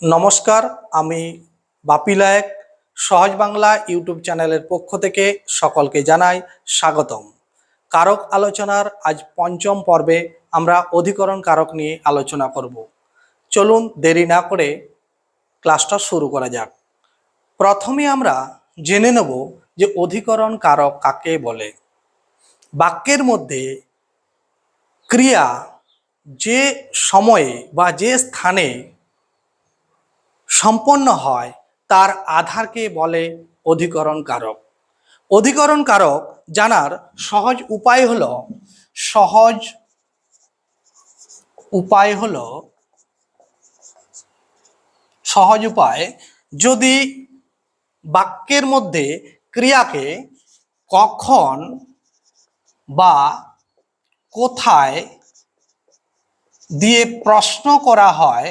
নমস্কার, আমি বাপি লায়েক। সহজ বাংলা ইউটিউব চ্যানেলের পক্ষ থেকে সকলকে জানাই স্বাগতম। কারক আলোচনার আজ পঞ্চম পর্বে আমরা অধিকরণ কারক নিয়ে আলোচনা করব। চলুন দেরি না করে ক্লাসটা শুরু করা যাক। প্রথমে আমরা জেনে নেব যে অধিকরণ কারক কাকে বলে। বাক্যের মধ্যে ক্রিয়া যে সময়ে বা যে স্থানে সম্পন্ন হয়, তার আধারকে বলে অধিকরণ কারক অধিকরণ কারক জানার সহজ উপায় হলো, সহজ উপায় হলো, সহজ উপায় যদি বাক্যের মধ্যে ক্রিয়াকে কখন বা কোথায় দিয়ে প্রশ্ন করা হয়,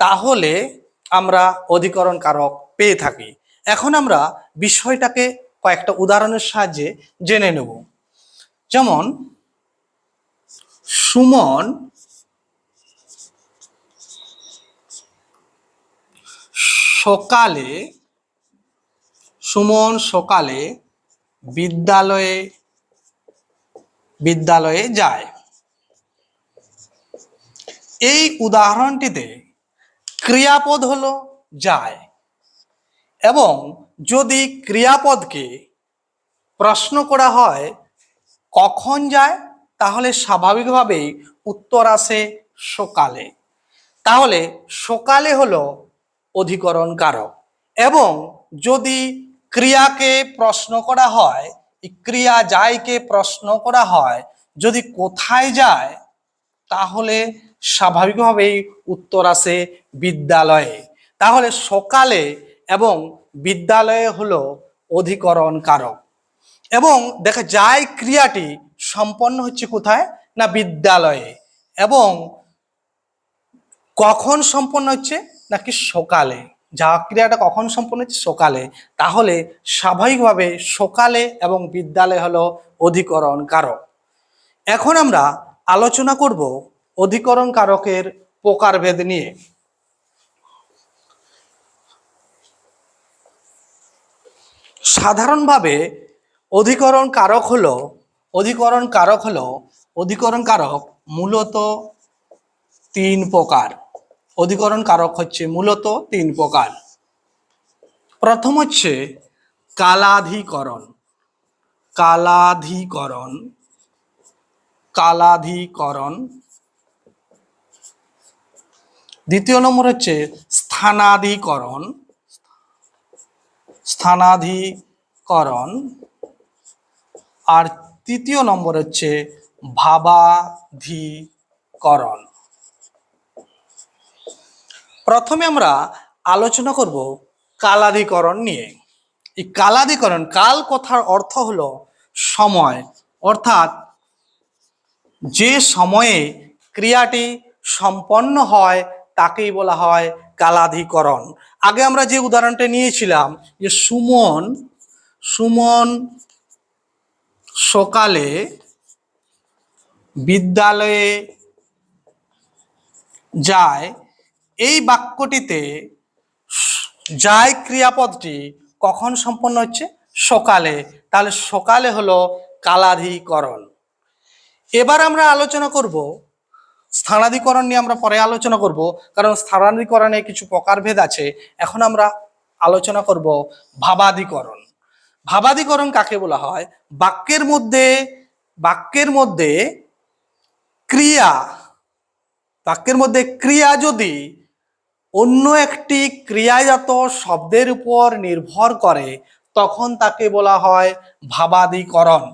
তাহলে আমরা অধিকরণ কারক পেয়ে থাকি। এখন আমরা বিষয়টাকে কয়েকটা উদাহরণের সাহায্যে জেনে নেব। যেমন, সুমন, সকালে সুমন সকালে বিদ্যালয়ে বিদ্যালয়ে যায়। এই উদাহরণটিতে ক্রিয়াপদ হলো যায়। এবং যদি ক্রিয়াপদকে প্রশ্ন করা হয়, কখন যায়? তাহলে স্বাভাবিকভাবেই উত্তর আসে সকালে। তাহলে সকালে হলো অধিকরণ কারক এবং যদি ক্রিয়াকে প্রশ্ন করা হয় ক্রিয়া যায়কে প্রশ্ন করা হয়, যদি কোথায় যায়, তাহলে স্বাভাবিকভাবেই উত্তর আসে বিদ্যালয়ে। তাহলে সকালে এবং বিদ্যালয়ে হলো অধিকরণ কারক এবং দেখা যায় ক্রিয়াটি সম্পন্ন হচ্ছে কোথায়? না বিদ্যালয়ে। এবং কখন সম্পন্ন হচ্ছে? নাকি সকালে। যা ক্রিয়াটা কখন সম্পন্ন হচ্ছে? সকালে। তাহলে স্বাভাবিকভাবে সকালে এবং বিদ্যালয় হলো অধিকরণ কারক এখন আমরা আলোচনা করব অধিকরণ কারকের প্রকারভেদ নিয়ে। সাধারণভাবে অধিকরণ কারক হলো অধিকরণ কারক হলো অধিকরণ কারক মূলত তিন প্রকার। অধিকরণ কারক হচ্ছে মূলত তিন প্রকার। প্রথম হচ্ছে কালাধিকরণ। কালাধিকরণ। কালাধিকরণ দ্বিতীয় নম্বর হচ্ছে স্থানাধিকরণ। স্থানাধিকরণ। আর তৃতীয় নম্বর হচ্ছে ভাবাধিকরণ। প্রথমে আমরা আলোচনা করব কালাধিকরণ নিয়ে। এই কালাধিকরণ, কাল কথার অর্থ হলো সময়। অর্থাৎ যে সময়ে ক্রিয়াটি সম্পন্ন হয় তাকেই বলা হয় কালাধিকরণ। আগে আমরা যে উদাহরণটা নিয়েছিলাম যে সুমন সুমন সকালে বিদ্যালয়ে যায়। এই বাক্যটিতে যায় ক্রিয়াপদটি কখন সম্পন্ন হচ্ছে? সকালে। তাহলে সকালে হলো কালাধিকরণ। এবার আমরা আলোচনা করব স্থানাধিকরণ নিয়ে আমরা পরে আলোচনা করব, কারণ স্থানাধিকরণে কিছু প্রকারভেদ আছে। এখন আমরা আলোচনা করব ভাবাধিকরণ। ভাবাধিকরণ কাকে বলা হয়? বাক্যের মধ্যে বাক্যের মধ্যে ক্রিয়া, বাক্যের মধ্যে ক্রিয়া যদি অন্য একটি ক্রিয়াজাত শব্দের উপর নির্ভর করে, তখন তাকে বলা হয় ভাবাধিকরণ।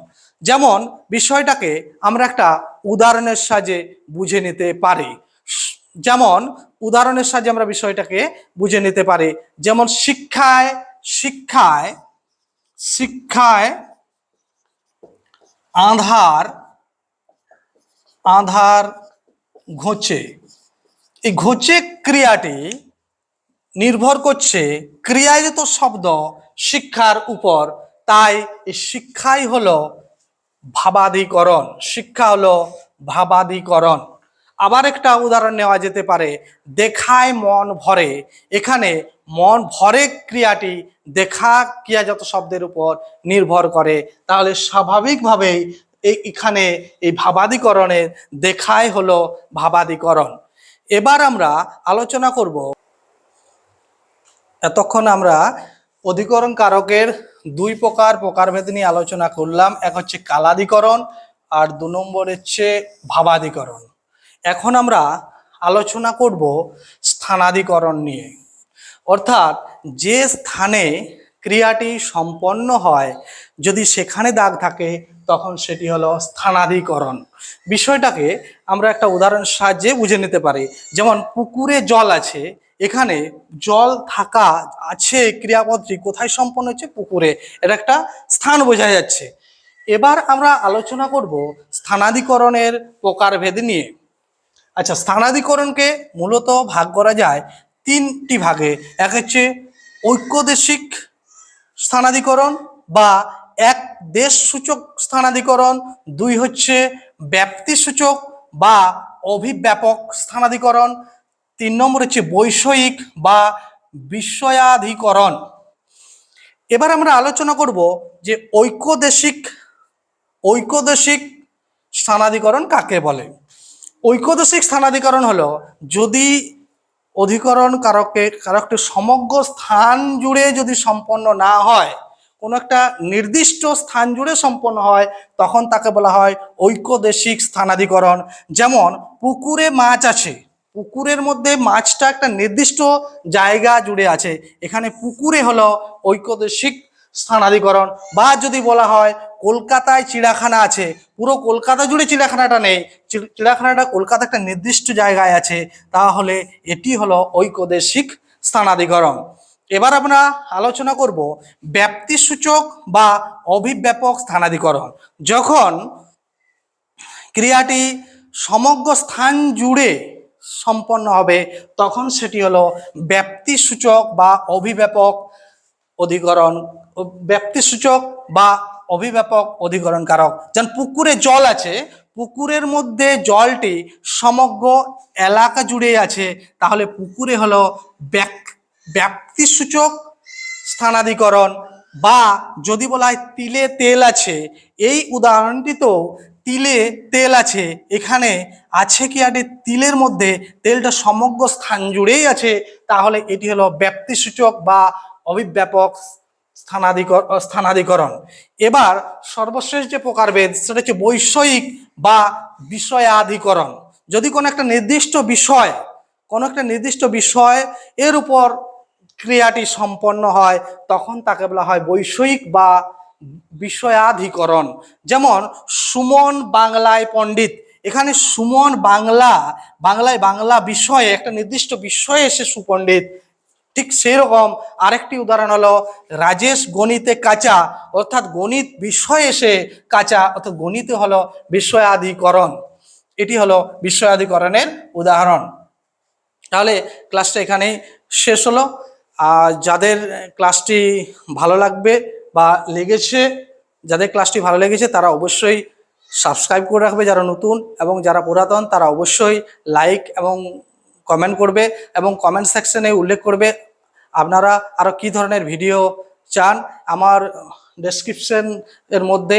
যেমন বিষয়টাকে আমরা একটা উদাহরণের সাহায্যে বুঝে নিতে পারি। যেমন উদাহরণের সাহায্যে আমরা বিষয়টাকে বুঝে নিতে পারি। যেমন শিক্ষায় শিক্ষায় শিক্ষায় আধার আধার ঘোচে। এই ঘোচে ক্রিয়াটি নির্ভর করছে ক্রিয়ায়িত শব্দ শিক্ষার উপর। তাই এই শিক্ষাই হলো ভাবাধিকরণ, শিক্ষা হলো ভাবাধিকরণ। আবার একটা উদাহরণ নেওয়া যেতে পারে, দেখায় মন ভরে। এখানে মন ভরে ক্রিয়াটি দেখা ক্রিয়াজাত শব্দের উপর নির্ভর করে। তাহলে স্বাভাবিকভাবেই এখানে এই ভাবাদিকরণের দেখায় হলো ভাবাদিকরণ এবার আমরা আলোচনা করব, এতক্ষণ আমরা অধিকরণ কারকের দুই প্রকার প্রকারভেদ নিয়ে আলোচনা করলাম। এক হচ্ছে কালাদিকরণ আর দু নম্বর হচ্ছে ভাবাদিকরণ। এখন আমরা আলোচনা করব স্থানাধিকরণ নিয়ে। অর্থাৎ যে স্থানে ক্রিয়াটি সম্পন্ন হয়, যদি সেখানে দাগ থাকে, তখন সেটি হলো স্থানাধিকরণ বিষয়টাকে আমরা একটা উদাহরণ সাহায্যে বুঝে নিতে পারি। যেমন পুকুরে জল আছে এখানে জল থাকা আছে, ক্রিয়াপদটি কোথায় সম্পন্ন হচ্ছে? পুকুরে। এটা একটা স্থান বোঝা যাচ্ছে। এবার আমরা আলোচনা করব স্থানাধিকরণের প্রকারভেদ নিয়ে। আচ্ছা স্থানাধিকরণকে মূলত ভাগ করা যায় তিনটি ভাগে। এক হচ্ছে ঐক্যদেশিক স্থানাধিকরণ বা এক দেশ সূচক স্থানাধিকরণ, দুই হচ্ছে ব্যাপ্তি সূচক বা অভিব্যাপক স্থানাধিকরণ তিন নম্বর হচ্ছে বৈষয়িক বা বিস্ময়াধিকরণ। এবার আমরা আলোচনা করব যে ঐক্যদেশিক ঐক্যদেশিক স্থানাধিকরণ কাকে বলে? ঐক্যদেশিক স্থানাধিকরণ হলো যদি অধিকরণ কারকে, কারকটি সমগ্র স্থান জুড়ে যদি সম্পন্ন না হয়, কোনো একটা নির্দিষ্ট স্থান জুড়ে সম্পন্ন হয়, তখন তাকে বলা হয় ঐক্যদেশিক স্থানাধিকরণ। যেমন পুকুরে মাছ আছে পুকুরের মধ্যে মাছটা একটা নির্দিষ্ট জায়গা জুড়ে আছে। এখানে পুকুরে হলো ঐক্যদেশিক স্থানাধিকরণ বা যদি বলা হয় কলকাতায় চিড়াখানা আছে, পুরো কলকাতা জুড়ে চিড়াখানাটা নেই চিড়াখানাটা কলকাতা একটা নির্দিষ্ট জায়গায় আছে, তাহলে এটি হলো ঐক্যদেশিক স্থানাধিকরণ। এবার আমরা আলোচনা করব ব্যাপ্তিসূচক বা অভিব্যাপক স্থানাধিকরণ। যখন ক্রিয়াটি সমগ্র স্থান জুড়ে সম্পন্ন হবে, তখন সেটি হলো ব্যাপ্তিসূচক বা অভিব্যাপক অধিকরণ ব্যাপ্তিসূচক বা অভিব্যাপক অধিকরণ কারক যেমন পুকুরে জল আছে, পুকুরের মধ্যে জলটি সমগ্র এলাকা জুড়ে আছে, তাহলে পুকুরে হলো ব্যাপ্তিসূচক স্থানাধিকরণ বা যদি বলা হয় তিলে তেল আছে, এই উদাহরণটিতেও তিলে তেল আছে। এখানে আছে কি আরে তিলের মধ্যে? তেলটা সমগ্র স্থান জুড়েই আছে। তাহলে এটি হলো ব্যাপ্তিসূচক বা অভিব্যাপক স্থানাধিকর স্থানাধিকরণ। এবার সর্বশেষ যে প্রকারভেদ, সেটা হচ্ছে বৈষয়িক বা বিষয়াধিকরণ। যদি কোনো একটা নির্দিষ্ট বিষয়, কোনো একটা নির্দিষ্ট বিষয় এর উপর ক্রিয়াটি সম্পন্ন হয়, তখন তাকে বলা হয় বৈষয়িক বা বিষয়াধিকরণ। যেমন সুমন বাংলায় পণ্ডিত। এখানে সুমন বাংলা, বাংলায় বাংলা বিষয়ে, একটা নির্দিষ্ট বিষয়ে এসে সুপণ্ডিত। ঠিক সেরকম আরেকটি উদাহরণ হলো, রাজেশ গণিতে কাঁচা, অর্থাৎ গণিত বিষয় এসে কাঁচা, অর্থাৎ গণিতে হলো বিষয়াধিকরণ। এটি হলো বিষয়াধিকরণের উদাহরণ। তাহলে ক্লাসটা এখানেই শেষ হলো। আর যাদের ক্লাসটি ভালো লাগবে বা লেগেছে, যাদের ক্লাসটি ভালো লেগেছে তারা অবশ্যই সাবস্ক্রাইব করে রাখবে যারা নতুন এবং যারা পুরাতন তারা অবশ্যই লাইক এবং কমেন্ট করবে এবং কমেন্ট সেকশনে উল্লেখ করবে আপনারা আরও কী ধরনের ভিডিও চান। আমার ডেসক্রিপশন এর মধ্যে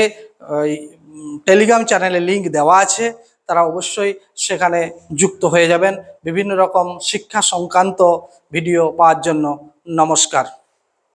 টেলিগ্রাম চ্যানেলের লিংক দেওয়া আছে, তারা অবশ্যই সেখানে যুক্ত হয়ে যাবেন। বিভিন্ন রকম শিক্ষা সংক্রান্ত ভিডিও পাওয়ার জন্য নমস্কার।